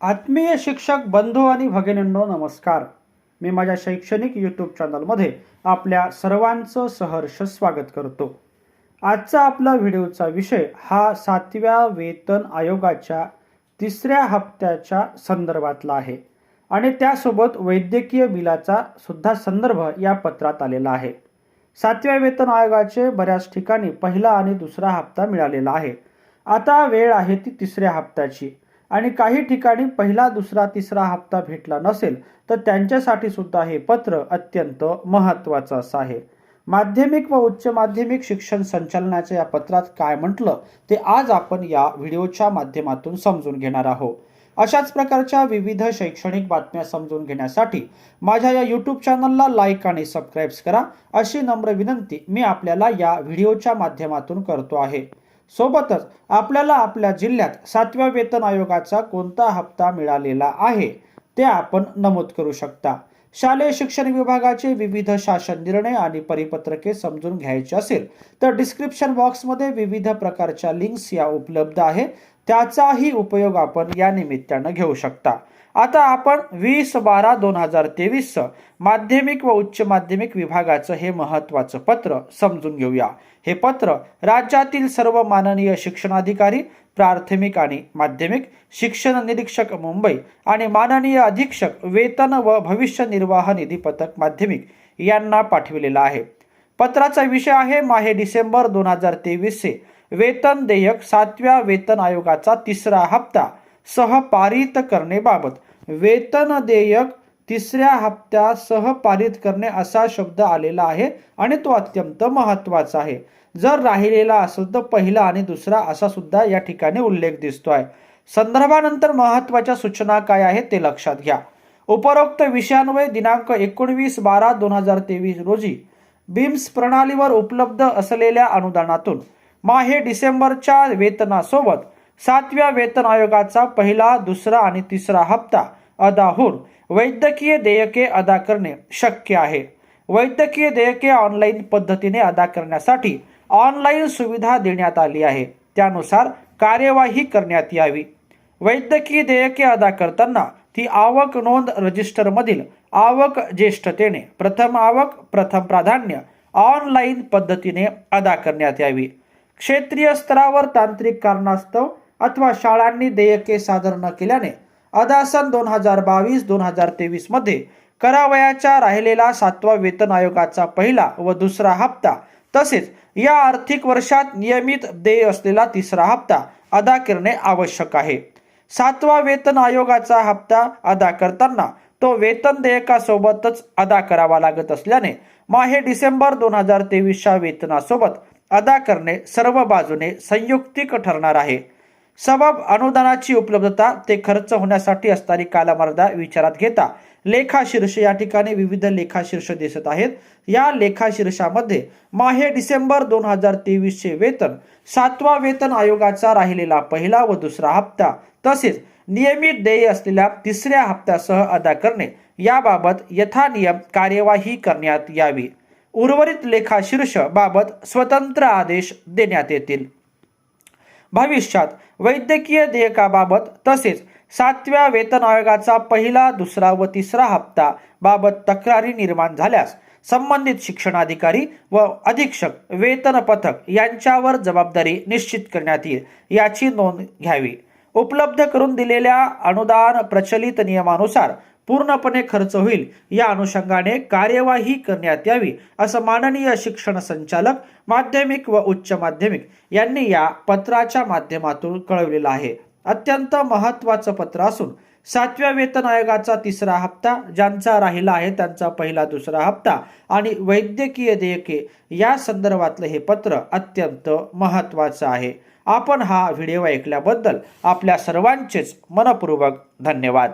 आत्मीय शिक्षक बंधू आणि भगिनींनो नमस्कार. मी माझ्या शैक्षणिक यूट्यूब चॅनलमध्ये आपल्या सर्वांचं सहर्ष स्वागत करतो. आजचा आपला व्हिडिओचा विषय हा सातव्या वेतन आयोगाच्या तिसऱ्या हप्त्याच्या संदर्भातला आहे आणि त्यासोबत वैद्यकीय बिलाचा सुद्धा संदर्भ या पत्रात आलेला आहे. सातव्या वेतन आयोगाचे बऱ्याच ठिकाणी पहिला आणि दुसरा हप्ता मिळालेला आहे. आता वेळ आहे ती तिसऱ्या हप्त्याची. आणि काही ठिकाणी पहिला दुसरा तिसरा हप्ता भेटला नसेल तर त्यांच्यासाठी सुद्धा हे पत्र अत्यंत महत्त्वाचं असं आहे. माध्यमिक व उच्च माध्यमिक शिक्षण संचालनाच्या या पत्रात काय म्हटलं ते आज आपण या व्हिडिओच्या माध्यमातून समजून घेणार आहोत. अशाच प्रकारच्या विविध शैक्षणिक बातम्या समजून घेण्यासाठी माझ्या या यूट्यूब चॅनलला लाईक आणि सबस्क्राईब्स करा. अशी नम्र विनंती मी आपल्याला या व्हिडिओच्या माध्यमातून करतो आहे. सोबतच आपल्याला आपल्या जिल्ह्यात सातव्या वेतन आयोगाचा कोणता हप्ता मिळालेला आहे ते आपण नमूद करू शकता. शालेय शिक्षण विभागाचे विविध शासन निर्णय आणि परिपत्रके समजून घ्यायचे असेल तर डिस्क्रिप्शन बॉक्समध्ये विविध प्रकारच्या लिंक्स या उपलब्ध आहे त्याचाही उपयोग आपण या निमित्तानं घेऊ शकता. आता आपण वीस बारा दोन हजार तेवीस माध्यमिक व उच्च माध्यमिक विभागाचं हे महत्त्वाचं पत्र समजून घेऊया. हे पत्र राज्यातील सर्व माननीय शिक्षणाधिकारी प्राथमिक आणि माध्यमिक शिक्षण निरीक्षक मुंबई आणि माननीय अधीक्षक वेतन व भविष्य निर्वाह निधी पथक माध्यमिक यांना पाठविलेला आहे. पत्राचा विषय आहे माहे डिसेंबर दोन हजार तेवीसचे वेतन देयक सातव्या वेतन आयोगाचा तिसरा हप्ता. सह पारित वेतन देयक तिसऱ्या हप्त्यासह पारित करणे असा शब्द आलेला आहे आणि तो अत्यंत महत्त्वाचा आहे. जर राहिलेला असेल तर पहिला आणि दुसरा असा सुद्धा या ठिकाणी उल्लेख दिसतो आहे संदर्भानंतर महत्त्वाच्या सूचना काय आहे ते लक्षात घ्या. उपरोक्त विषयान्वये दिनांक एकोणवीस बारा दोन हजार तेवीस रोजी बिम्स प्रणालीवर उपलब्ध असलेल्या अनुदानातून माहे डिसेंबरच्या वेतनासोबत सातव्या वेतन आयोगाचा पहिला दुसरा आणि तिसरा हप्ता अदा होऊन वैद्यकीय देयके अदा करणे शक्य आहे. वैद्यकीय देयके ऑनलाईन पद्धतीने अदा करण्यासाठी ऑनलाईन सुविधा देण्यात आली आहे. त्यानुसार कार्यवाही करण्यात यावी. वैद्यकीय देयके अदा करताना ती आवक नोंद रजिस्टरमधील आवक ज्येष्ठतेने प्रथम आवक प्रथम प्राधान्य ऑनलाईन पद्धतीने अदा करण्यात यावी. क्षेत्रीय स्तरावर तांत्रिक कारणास्तव अथवा शाळांनी देयके सादर न केल्याने अदासन दोन हजार बावीस दोन हजार तेवीसमध्ये करावयाच्या राहिलेला सातवा वेतन आयोगाचा पहिला व दुसरा हप्ता तसेच या आर्थिक वर्षात नियमित देय असलेला तिसरा हप्ता अदा करणे आवश्यक आहे. सातवा वेतन आयोगाचा हप्ता अदा करताना तो वेतन देयकासोबतच अदा करावा लागत असल्याने माहे डिसेंबर दोन हजार तेवीसच्या वेतनासोबत अदा करणे सर्व बाजूने संयुक्तिक ठरणार आहे. सबब अनुदानाची उपलब्धता ते खर्च होण्यासाठी असणारी कालमर्यादा विचारात घेता. लेखाशीर्ष या ठिकाणी विविध लेखाशीर्ष दिसत आहेत. या लेखाशीर्षामध्ये माहे डिसेंबर दोन हजार तेवीसचे वेतन सातवा वेतन आयोगाचा राहिलेला पहिला व दुसरा हप्ता तसेच नियमित देय असलेल्या तिसऱ्या हप्त्यासह अदा करणे. याबाबत यथानियम कार्यवाही करण्यात यावी. उर्वरित लेखा शीर्ष बाबत स्वतंत्र आदेश देण्यात येतील. भविष्यात वैद्यकीय देयकाबाबत तसेच सातव्या वेतन आयोगाचा पहिला दुसरा व तिसरा हप्ता बाबत तक्रारी निर्माण झाल्यास संबंधित शिक्षणाधिकारी व अधीक्षक वेतन पथक यांच्यावर जबाबदारी निश्चित करण्यात येईल याची नोंद घ्यावी. उपलब्ध करून दिलेल्या अनुदान प्रचलित नियमानुसार पूर्णपणे खर्च होईल. या अनुषंगाने कार्यवाही करण्यात यावी असं माननीय शिक्षण संचालक माध्यमिक व उच्च माध्यमिक यांनी या पत्राच्या माध्यमातून कळवलेलं आहे. अत्यंत महत्वाचं पत्र असून सातव्या वेतन आयोगाचा तिसरा हप्ता ज्यांचा राहिला आहे त्यांचा पहिला दुसरा हप्ता आणि वैद्यकीय देयके या संदर्भातलं हे पत्र अत्यंत महत्वाचं आहे. आपण हा व्हिडिओ ऐकल्याबद्दल आपल्या सर्वांचेच मनपूर्वक धन्यवाद.